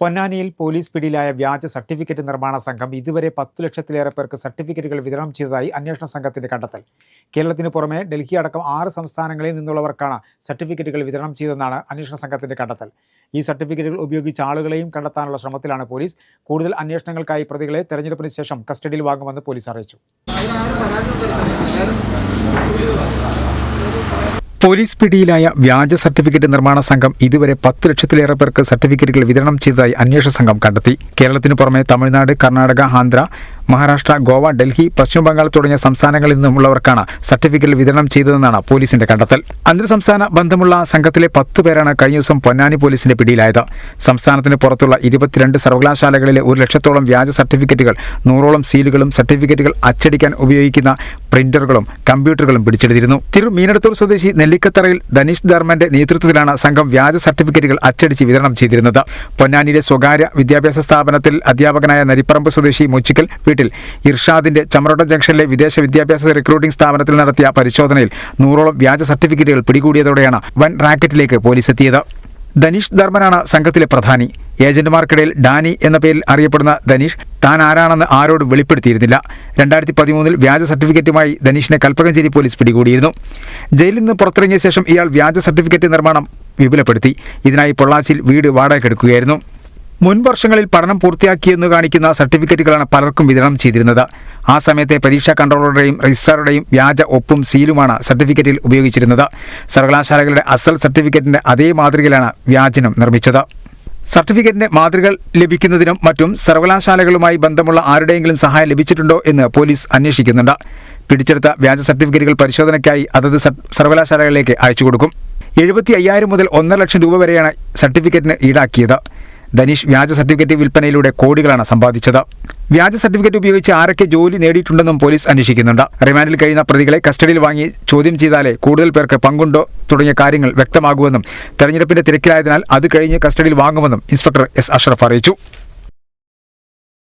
പൊന്നാനിയിൽ പോലീസ് പിടിയിലായ വ്യാജ സർട്ടിഫിക്കറ്റ് നിർമ്മാണ സംഘം ഇതുവരെ പത്തു ലക്ഷത്തിലേറെ പേർക്ക് സർട്ടിഫിക്കറ്റുകൾ വിതരണം ചെയ്തതായി അന്വേഷണ സംഘത്തിന്റെ കണ്ടെത്തൽ. കേരളത്തിന് പുറമെ ഡൽഹി അടക്കം ആറ് സംസ്ഥാനങ്ങളിൽ നിന്നുള്ളവർക്കാണ് സർട്ടിഫിക്കറ്റുകൾ വിതരണം ചെയ്തതെന്നാണ് അന്വേഷണ സംഘത്തിന്റെ കണ്ടെത്തൽ. ഈ സർട്ടിഫിക്കറ്റുകൾ ഉപയോഗിച്ച ആളുകളെയും കണ്ടെത്താനുള്ള ശ്രമത്തിലാണ് പോലീസ്. കൂടുതൽ അന്വേഷണങ്ങൾക്കായി പ്രതികളെ തെരഞ്ഞെടുപ്പിന് ശേഷം കസ്റ്റഡിയിൽ വാങ്ങുമെന്ന് പോലീസ് അറിയിച്ചു. പോലീസ് പിടിയിലായ വ്യാജ സർട്ടിഫിക്കറ്റ് നിർമ്മാണ സംഘം ഇതുവരെ പത്ത് ലക്ഷത്തിലേറെ പേർക്ക് സർട്ടിഫിക്കറ്റുകൾ വിതരണം ചെയ്തതായി അന്വേഷണ സംഘം കണ്ടെത്തി. കേരളത്തിനു പുറമെ തമിഴ്നാട് കർണാടക ആന്ധ്ര മഹാരാഷ്ട്ര ഗോവ ഡൽഹി പശ്ചിമബംഗാൾ തുടങ്ങിയ സംസ്ഥാനങ്ങളിൽ നിന്നുമുള്ളവർക്കാണ് സർട്ടിഫിക്കറ്റ് വിതരണം ചെയ്തതെന്നാണ് പോലീസിന്റെ കണ്ടെത്തൽ. അന്തർസംസ്ഥാന ബന്ധമുള്ള സംഘത്തിലെ പത്തു പേരാണ് കഴിഞ്ഞ ദിവസം പൊന്നാനി പോലീസിന്റെ പിടിയിലായത്. സംസ്ഥാനത്തിന് പുറത്തുള്ള ഇരുപത്തിരണ്ട് സർവകലാശാലകളിലെ ഒരു ലക്ഷത്തോളം വ്യാജ സർട്ടിഫിക്കറ്റുകൾ നൂറോളം സീലുകളും സർട്ടിഫിക്കറ്റുകൾ അച്ചടിക്കാൻ ഉപയോഗിക്കുന്ന പ്രിന്ററുകളും കമ്പ്യൂട്ടറുകളും പിടിച്ചെടുത്തിരുന്നു. തിരു മീനടത്തൂർ സ്വദേശി നെല്ലിക്കത്തറയിൽ ധനീഷ് ധർമ്മന്റെ നേതൃത്വത്തിലാണ് സംഘം വ്യാജ സർട്ടിഫിക്കറ്റുകൾ അച്ചടിച്ച് വിതരണം ചെയ്തിരുന്നത്. പൊന്നാനിയിലെ സ്വകാര്യ വിദ്യാഭ്യാസ സ്ഥാപനത്തിൽ അധ്യാപകനായ നരിപ്പറമ്പ് സ്വദേശി മുച്ചിക്കൽ വീട്ടിൽ ഇർഷാദിന്റെ ചമറോട്ട ജംഗ്ഷനിലെ വിദേശ വിദ്യാഭ്യാസ റിക്രൂട്ടിംഗ് സ്ഥാപനത്തിൽ നടത്തിയ പരിശോധനയിൽ നൂറോളം വ്യാജ സർട്ടിഫിക്കറ്റുകൾ പിടികൂടിയതോടെയാണ് വൻ റാക്കറ്റിലേക്ക് പോലീസ് എത്തിയത്. ധനീഷ് ധർമ്മനാണ് സംഘത്തിലെ പ്രധാനി. ഏജന്റുമാർക്കിടയിൽ ഡാനി എന്ന പേരിൽ അറിയപ്പെടുന്ന ധനീഷ് താൻ ആരാണെന്ന് ആരോടും വെളിപ്പെടുത്തിയിരുന്നില്ല. രണ്ടായിരത്തി പതിമൂന്നിൽ വ്യാജ സർട്ടിഫിക്കറ്റുമായി ധനീഷിനെ കൽപ്പകഞ്ചേരി പോലീസ് പിടികൂടിയിരുന്നു. ജയിലിൽ നിന്ന് പുറത്തിറങ്ങിയ ശേഷം ഇയാൾ വ്യാജ സർട്ടിഫിക്കറ്റ് നിർമ്മാണം വിപുലപ്പെടുത്തി. ഇതിനായി പൊള്ളാച്ചിയിൽ വീട് വാടകയ്ക്കെടുക്കുകയായിരുന്നു. മുൻ വർഷങ്ങളിൽ പഠനം പൂർത്തിയാക്കിയെന്ന് കാണിക്കുന്ന സർട്ടിഫിക്കറ്റുകളാണ് പലർക്കും വിതരണം ചെയ്തിരുന്നത്. ആ സമയത്തെ പരീക്ഷാ കൺട്രോളറുടെയും രജിസ്ട്രാറുടെയും വ്യാജ ഒപ്പും സീലുമാണ് സർട്ടിഫിക്കറ്റിൽ ഉപയോഗിച്ചിരുന്നത്. സർവകലാശാലകളുടെ അസൽ സർട്ടിഫിക്കറ്റിന്റെ അതേ മാതൃകയിലാണ് വ്യാജനം നിർമ്മിച്ചത്. സർട്ടിഫിക്കറ്റിന്റെ മാതൃകൾ ലഭിക്കുന്നതിനും മറ്റും സർവകലാശാലകളുമായി ബന്ധമുള്ള ആരുടെയെങ്കിലും സഹായം ലഭിച്ചിട്ടുണ്ടോ എന്ന് പോലീസ് അന്വേഷിക്കുന്നുണ്ട്. പിടിച്ചെടുത്ത വ്യാജ സർട്ടിഫിക്കറ്റുകൾ പരിശോധനയ്ക്കായി അതത് സർ- സർവകലാശാലകളിലേക്ക് അയച്ചു കൊടുക്കും എഴുപത്തി അയ്യായിരം മുതൽ ഒന്നര ലക്ഷം രൂപ വരെയാണ് സർട്ടിഫിക്കറ്റിന് ഈടാക്കിയത്. ധനീഷ് വ്യാജ സർട്ടിഫിക്കറ്റ് വിൽപ്പനയിലൂടെ കോടികളാണ് സമ്പാദിച്ചത്. വ്യാജ സർട്ടിഫിക്കറ്റ് ഉപയോഗിച്ച് ആരൊക്കെ ജോലി നേടിയിട്ടുണ്ടെന്നും പോലീസ് അന്വേഷിക്കുന്നുണ്ട്. റിമാൻഡിൽ കഴിയുന്ന പ്രതികളെ കസ്റ്റഡിയിൽ വാങ്ങി ചോദ്യം ചെയ്താലേ കൂടുതൽ പേർക്ക് പങ്കുണ്ടോ തുടങ്ങിയ കാര്യങ്ങൾ വ്യക്തമാകുമെന്നും തെരഞ്ഞെടുപ്പിന്റെ തിരക്കിലായതിനാൽ അത് കഴിഞ്ഞ് കസ്റ്റഡിയിൽ വാങ്ങുമെന്നും ഇൻസ്പെക്ടർ എസ് അഷ്റഫ് അറിയിച്ചു.